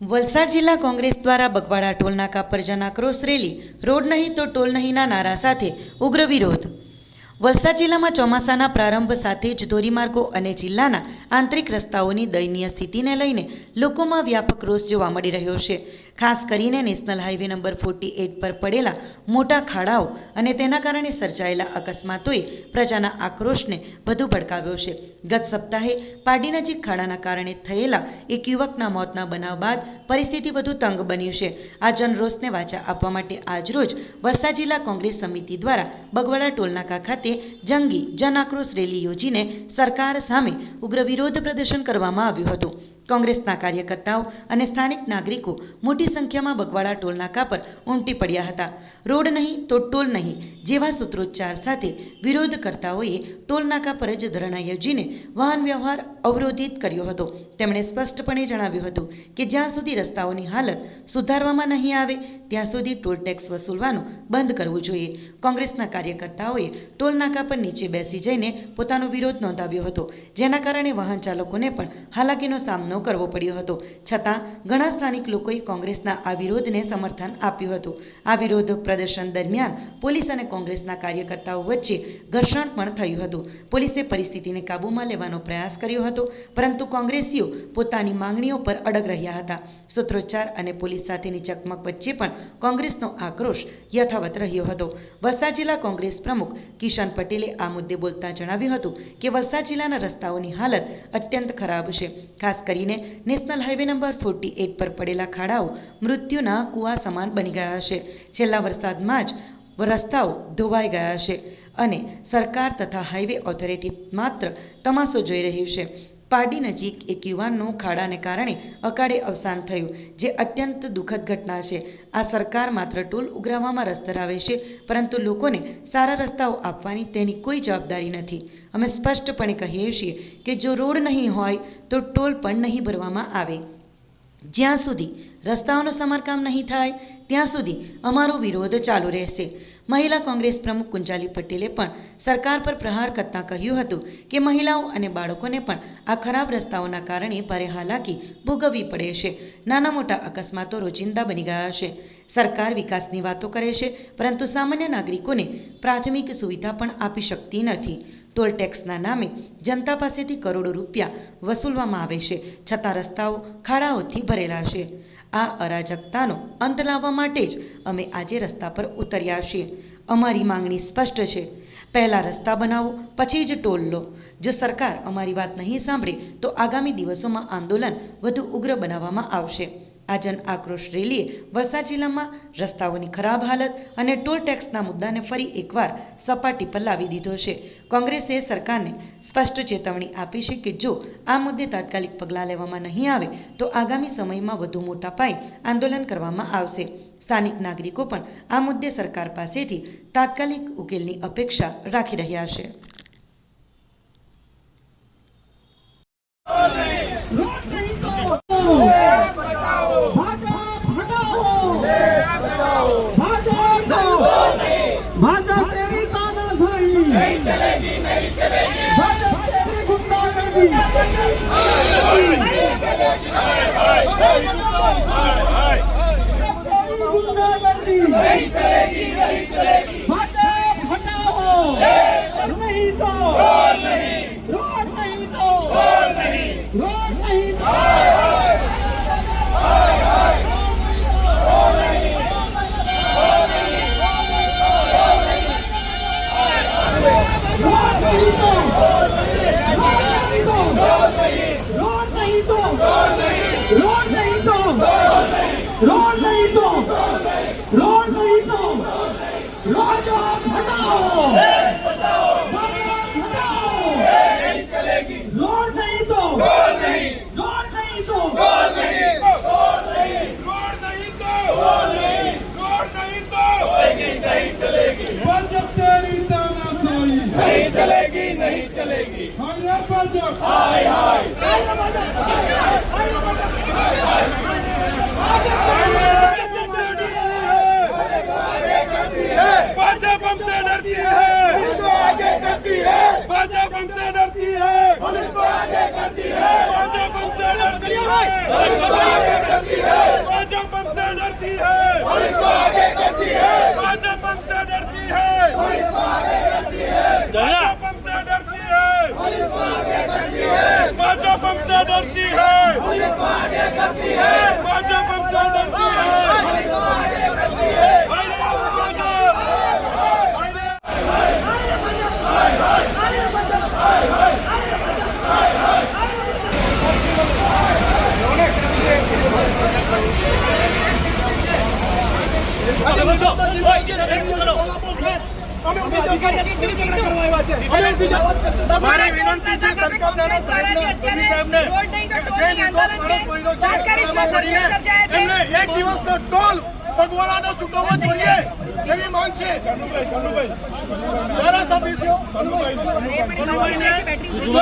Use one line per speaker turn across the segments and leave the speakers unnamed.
વલસાડ જિલ્લા કોંગ્રેસ દ્વારા બગવાડા ટોલનાકા પર જન આક્રોશ રેલી. રોડ નહીં તો ટોલ નહીંના નારા સાથે ઉગ્ર વિરોધ. વલસાડ જિલ્લામાં ચોમાસાના પ્રારંભ સાથે જ ધોરીમાર્ગો અને જિલ્લાના આંતરિક રસ્તાઓની દયનીય સ્થિતિને લઈને લોકોમાં વ્યાપક રોષ જોવા મળી રહ્યો છે. ખાસ કરીને national highway number forty eight પર પડેલા મોટા ખાડાઓ અને તેના કારણે સર્જાયેલા અકસ્માતોએ પ્રજાના આક્રોશને વધુ ભડકાવ્યો છે. ગત સપ્તાહે પાડી નજીક ખાડાના કારણે થયેલા એક યુવકના મોતના બનાવ બાદ પરિસ્થિતિ વધુ તંગ બન્યું છે. આ જનરોષને વાચા આપવા માટે આજરોજ વલસાડ જિલ્લા કોંગ્રેસ સમિતિ દ્વારા બગવાડા ટોલનાકા ખાતે જંગી જન આક્રોશ રેલી યોજીને સરકાર સામે ઉગ્ર વિરોધ પ્રદર્શન કરવામાં આવ્યું હતું. કોંગ્રેસના કાર્યકર્તાઓ અને સ્થાનિક નાગરિકો મોટી સંખ્યામાં બગવાડા ટોલનાકા પર ઉમટી પડ્યા હતા. રોડ નહીં તો ટોલ નહીં જેવા સૂત્રોચ્ચાર સાથે વિરોધકર્તાઓએ ટોલનાકા પર જ ધરણા યોજીને વાહન વ્યવહાર અવરોધિત કર્યો હતો. તેમણે સ્પષ્ટપણે જણાવ્યું હતું કે જ્યાં સુધી રસ્તાઓની હાલત સુધારવામાં નહીં આવે, ત્યાં સુધી ટોલ ટેક્સ વસૂલવાનું બંધ કરવું જોઈએ. કોંગ્રેસના કાર્યકર્તાઓએ ટોલનાકા પર નીચે બેસી જઈને પોતાનો વિરોધ નોંધાવ્યો હતો, જેના કારણે વાહન ચાલકોને પણ હાલાકીનો સામનો કરવો પડ્યો હતો. છતાં, ઘણા સ્થાનિક લોકોએ કોંગ્રેસના આ વિરોધને સમર્થન આપ્યું હતું. આ વિરોધ પ્રદર્શન દરમિયાન પોલીસ અને કોંગ્રેસના કાર્યકર્તાઓ વચ્ચે ઘર્ષણ પણ થયું હતું. પોલીસે પરિસ્થિતિને કાબૂમાં લેવાનો પ્રયાસ કર્યો હતો, પરંતુ કોંગ્રેસીઓ પોતાની માંગણીઓ પર અડગ રહ્યા હતા. સૂત્રોચ્ચાર અને પોલીસ સાથેની ચકમક વચ્ચે પણ કોંગ્રેસનો આક્રોશ યથાવત રહ્યો હતો. વલસાડ જિલ્લા કોંગ્રેસ પ્રમુખ કિશન પટેલે આ મુદ્દે બોલતા જણાવ્યું હતું કે, વલસાડ જિલ્લાના રસ્તાઓની હાલત અત્યંત ખરાબ છે. ખાસ કરીને national highway number forty eight પર પડેલા ખાડાઓ મૃત્યુના કૂવા સમાન બની ગયા છે છેલ્લા વરસાદમાં જ રસ્તાઓ ધોવાઈ ગયા છે અને સરકાર તથા હાઈવે ઓથોરિટી માત્ર તમાશો જોઈ રહ્યું છે. પારડી નજીક એક યુવાનનું ખાડાને કારણે અકાળે અવસાન થયું, જે અત્યંત દુઃખદ ઘટના છે. આ સરકાર માત્ર ટોલ ઉઘરાવવામાં રસ ધરાવે છે, પરંતુ લોકોને સારા રસ્તાઓ આપવાની તેની કોઈ જવાબદારી નથી. અમે સ્પષ્ટપણે કહીએ છીએ કે જો રોડ નહીં હોય, તો ટોલ પણ નહીં ભરવામાં આવે. જ્યાં સુધી રસ્તાઓનું સમારકામ નહીં થાય, ત્યાં સુધી અમારો વિરોધ ચાલુ રહેશે. મહિલા કોંગ્રેસ પ્રમુખ કુંજાલી પટેલે પણ સરકાર પર પ્રહાર કરતાં કહ્યું હતું કે મહિલાઓ અને બાળકોને પણ આ ખરાબ રસ્તાઓના કારણે ભારે હાલાકી ભોગવવી પડે છે. નાના મોટા અકસ્માતો રોજિંદા બની ગયા છે. સરકાર વિકાસની વાતો કરે છે, પરંતુ સામાન્ય નાગરિકોને પ્રાથમિક સુવિધા પણ આપી શકતી નથી. ટોલ ટેક્સના નામે જનતા પાસેથી કરોડો રૂપિયા વસૂલવામાં આવે છે, છતાં રસ્તાઓ ખાડાઓથી ભરેલા છે. આ અરાજકતાનો અંત લાવવા માટે જ અમે આજે રસ્તા પર ઉતર્યા છીએ. અમારી માંગણી સ્પષ્ટ છે. પહેલાં રસ્તા બનાવો, પછી જ ટોલ લો. જો સરકાર અમારી વાત નહીં સાંભળે, તો આગામી દિવસોમાં આંદોલન વધુ ઉગ્ર બનાવવામાં આવશે. આ જન આક્રોશ રેલીએ વલસાડ જિલ્લામાં રસ્તાઓની ખરાબ હાલત અને ટોલ ટેક્સના મુદ્દાને ફરી એકવાર સપાટી પર લાવી દીધો છે. કોંગ્રેસે સરકારને સ્પષ્ટ ચેતવણી આપી છે કે જો આ મુદ્દે તાત્કાલિક પગલાં લેવામાં નહીં આવે, તો આગામી સમયમાં વધુ મોટા પાયે આંદોલન કરવામાં આવશે. સ્થાનિક નાગરિકો પણ આ મુદ્દે સરકાર પાસેથી તાત્કાલિક ઉકેલની અપેક્ષા રાખી રહ્યા છે.
नहीं तो रोड नहीं रोड नहीं तो रोड नहीं रोड नहीं तो रोड नहीं तो रोड नहीं तो रोड आप हटाओ
डरती है डरती है
મારી વિનંતી છે સરકારને સાહેબને, સાહેબને જે નિર્દોષ માણસ મહિલો છે, એમને એક દિવસનો ટોલ ભગવાનાનો ચૂકવવો જોઈએ એવી માંગ છે. ધારાસભ્યશ્રીઓ કનુભાઈને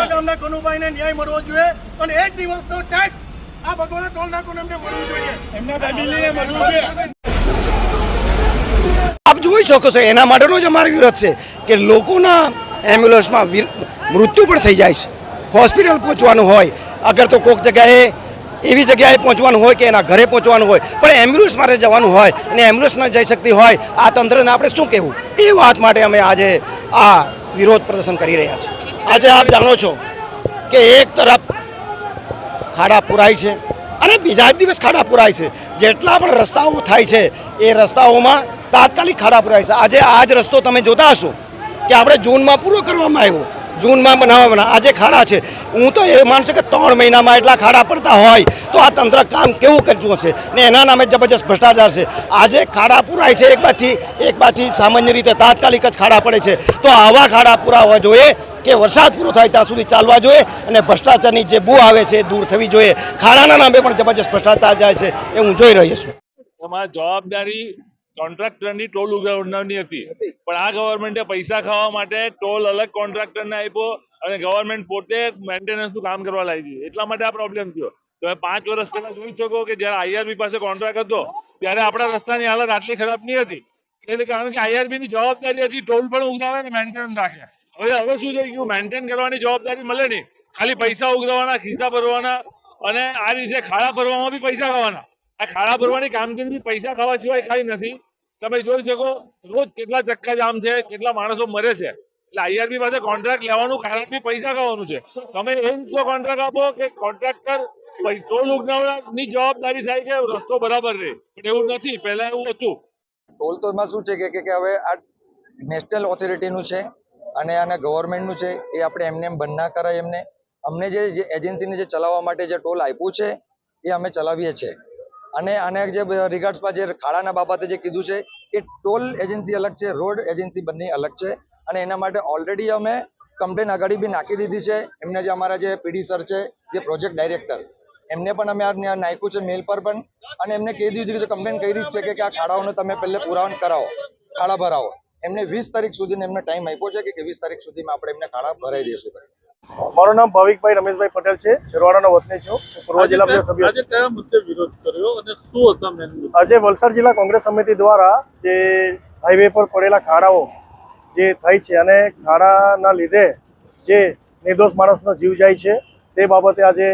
ગામના કનુભાઈને ન્યાય મળવો જોઈએ અને એક દિવસનો ટેક્સ આ ભગવાના ટોલ નાખો એમને મળવું જોઈએ?
એમના ફેમિલીને મળવું છે
આપ જોઈ શકો છો, એના માટેનો જ અમારો વિરોધ છે કે લોકોના એમ્બ્યુલન્સમાં મૃત્યુ પણ થઈ જાય છે. હોસ્પિટલ પહોંચવાનું હોય, અગર તો કોઈક જગ્યાએ, એવી જગ્યાએ પહોંચવાનું હોય કે એના ઘરે પહોંચવાનું હોય, પણ એમ્બ્યુલન્સ માટે જવાનું હોય અને એમ્બ્યુલન્સ ન જઈ શકતી હોય, આ તંત્રને આપણે શું કહેવું? એ વાત માટે અમે આજે આ વિરોધ પ્રદર્શન કરી રહ્યા છીએ. આજે આપ જાણો છો કે એક તરફ ખાડા પુરાય છે અને બીજા દિવસ ખાડા પુરાય છે. જેટલા પણ રસ્તાઓ થાય છે, એ રસ્તાઓમાં તાત્કાલિક ખાડા રહેશે. આજે આ જ રસ્તો તમે જોતા હશો કે આપણે જૂનમાં પૂરો કરવામાં આવ્યો. જૂનમાં બનાવવામાં આજે ખાડા છે. હું તો એ માનું છું કે ત્રણ મહિનામાં એટલા ખાડા પડતા હોય તો આ તંત્ર કામ કેવું કરતું હશે? ને એના નામે જબરજસ્ત ભ્રષ્ટાચાર છે. આજે ખાડા પુરાય છે એક બાજથી એક બાજથી સામાન્ય રીતે તાત્કાલિક જ ખાડા પડે છે. તો આવા ખાડા પૂરા હોવા જોઈએ કે વરસાદ પૂરો થાય ત્યાં સુધી ચાલવા જોઈએ અને ભ્રષ્ટાચારની જે બૂ આવે છે એ દૂર થવી જોઈએ. ખાડાના નામે પણ જબરજસ્ત ભ્રષ્ટાચાર જાય છે. એ હું જોઈ રહ્યો છું.
તમારી જવાબદારી કોન્ટ્રાક્ટરની ટોલ ઉઘરાવનારની હતી. પણ આ ગવર્મેન્ટે પૈસા ખાવા માટે ટોલ અલગ કોન્ટ્રાક્ટરને આપ્યો અને ગવર્મેન્ટ પોતે મેન્ટેનન્સનું કામ કરવા લાગી એટલા માટે આ પ્રોબ્લેમ થયો. તમે પાંચ વર્ષ પહેલા જોઈ શકો કે જ્યારે આઈઆરબી પાસે કોન્ટ્રાક્ટ હતો ત્યારે આપણા રસ્તાની હાલત આટલી ખરાબ નહીં હતી. એટલે કારણ કે આઈઆરબી ની જવાબદારી હતી ટોલ પણ ઉઘરાવે ને મેન્ટેન રાખે હવે હવે શું થઈ ગયું? મેન્ટેન કરવાની જવાબદારી મળે નહીં. ખાલી પૈસા ઉઘરાવાના ખિસ્સા ભરવાના અને આ રીતે ખાડા ભરવામાં બી પૈસા ખાવાના. આ ખાડા ભરવાની કામગીરી પૈસા ખાવા સિવાય કઈ નથી. તમે જોઈ શકો, રોજ કેટલા ચક્કા જામ છે, કેટલા માણસો મરે છે. એટલે આઈઆરબી પાસે કોન્ટ્રાક્ટ લેવાનું કારણ બી પૈસા ખાવાનું છે. તમે એ રીતનો કોન્ટ્રાક્ટ આપો કે કોન્ટ્રાક્ટર ટોલ ઉઘરાવવાની જવાબદારી થાય કે રસ્તો બરાબર રહે. પણ એવું નથી, પહેલા એવું હતું.
ટોલ તો એમાં શું છે કે- હવે આ નેશનલ ઓથોરિટીનું છે અને આને ગવર્મેન્ટનું છે, એ આપણે એમને એમ બંધ ના કરાય એમને. અમને જે એજન્સીને જે ચલાવવા માટે જે ટોલ આપ્યું છે, એ અમે ચલાવીએ છીએ. અને આને જે રિગાર્ડ્સમાં જે ખાડાના બાબતે જે કીધું છે, એ ટોલ એજન્સી અલગ છે, રોડ એજન્સી બંને અલગ છે. અને એના માટે ઓલરેડી અમે કમ્પ્લેન આગળ બી નાખી દીધી છે. એમને જે અમારા જે પીડી સર છે, જે પ્રોજેક્ટ ડાયરેક્ટર એમને પણ અમે આ નાખ્યું છે મેલ પર પણ. અને એમને કહી દીધું છે કે કમ્પ્લેન કરી દીધી છે કે આ ખાડાઓને તમે પહેલે પુરાવન કરાવો, ખાડા ભરાવો. એમને વીસ તારીખ સુધીને એમને ટાઈમ આપ્યો છે કે વીસ તારીખ સુધીમાં આપણે એમને ખાડા ભરાઈ દઈશું.
મારું નામ ભાવિકભાઈ રમેશભાઈ પટેલ છે. છેરવાડાનો વતની છું. પૂર્વ જિલ્લા સભ્ય
આજે કયા મુદ્દે વિરોધ કર્યો અને શું હતા મેન
આજે વલસાડ જિલ્લા કોંગ્રેસ સમિતિ દ્વારા જે હાઈવે પર પડેલા ખાડાઓ જે થાય છે અને ખાડાના લીધે જે નિર્દોષ માણસનો જીવ જાય છે તે બાબતે આજે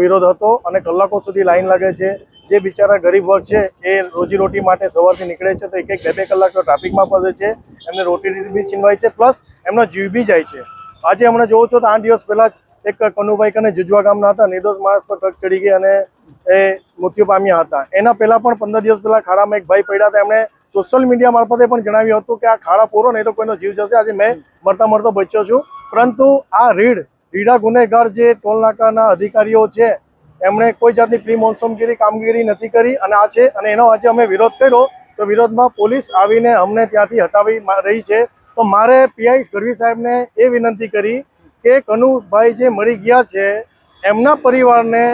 વિરોધ હતો અને કલાકો સુધી લાઈન લાગે છે. જે બિચારા ગરીબ વર્ગ છે એ રોજીરોટી માટે સવારથી નીકળે છે તો એક એક બે બે કલાક ટ્રાફિકમાં ફસે છે એમને રોટી બી છીનવાય છે પ્લસ એમનો જીવ બી જાય છે. આજે હમણાં જોવો છો તો આઠ દિવસ પહેલા જ એક કનુભાઈ કને જુજવા ગામના હતા, નિર્દોષ માણસ પર ટ્રક ચડી ગઈ અને એ મૃત્યુ પામ્યા હતા. એના પહેલા પણ પંદર દિવસ પહેલા ખાડામાં એક ભાઈ પડ્યા હતા. એમણે સોશિયલ મીડિયા મારફતે પણ જણાવ્યું હતું કે આ ખાડા પૂરો, નહીં તો કોઈનો જીવ જશે. આજે મેં મરતા મરતો બચ્યો છું. પરંતુ આ રીડ રીડા ગુનેગાર જે ટોલનાકાના અધિકારીઓ છે, એમણે કોઈ જાતની પ્રી મોન્સૂનગીરી કામગીરી નથી કરી અને આ છે અને એનો આજે અમે વિરોધ કર્યો. તો વિરોધમાં પોલીસ આવીને અમને ત્યાંથી હટાવી રહી છે. તો મારે પીઆઈ ગઢવી સાહેબને એ વિનંતી કરી કે કનુભાઈ જે મળી ગયા છે, એમના પરિવારને